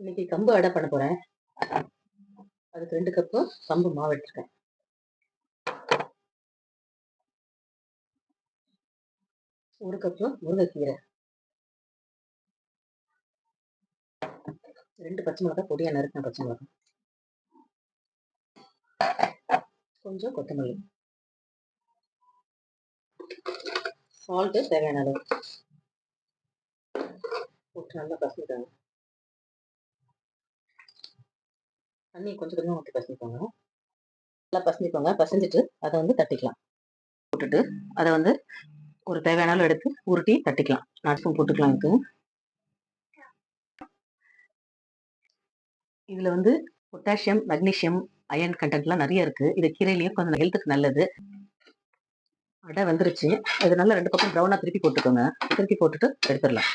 இன்னைக்கு கம்பு அடை பண்ண போறேன். அதுக்கு ரெண்டு கப்பு கம்பு மாவு எடுத்துருக்கேன் ஒரு கப்பு முருங்கைக்கீரை. ரெண்டு பச்சை மிளகாய் பொடியா நறுக்கின பச்சை மிளகாய். கொஞ்சம் கொத்தமல்லி. சால்ட்டு தேவையான அளவு. போட்டு நல்லா பசங்கிட்டாங்க தண்ணி கொஞ்சம் கொஞ்சம் ஊற்றி பசங்கிக்கோங்க நல்லா பசங்கிக்கோங்க பசஞ்சிட்டு அதை வந்து தட்டிக்கலாம். போட்டுட்டு அதை வந்து ஒரு தேவையான அளவு எடுத்து உருட்டி தட்டிக்கலாம். நட்ஸும் போட்டுக்கலாம் இதுக்கு. இதில் வந்து பொட்டாசியம் மெக்னீஷியம் அயன் கண்டென்ட்லாம் நிறைய இருக்குது இது கீரையிலையும் கொஞ்சம் ஹெல்த்துக்கு நல்லது. அடை வந்துருச்சு. இது ரெண்டு பக்கம் ப்ரௌனாக திருப்பி போட்டுக்கோங்க. திருப்பி போட்டுட்டு எடுத்துடலாம்.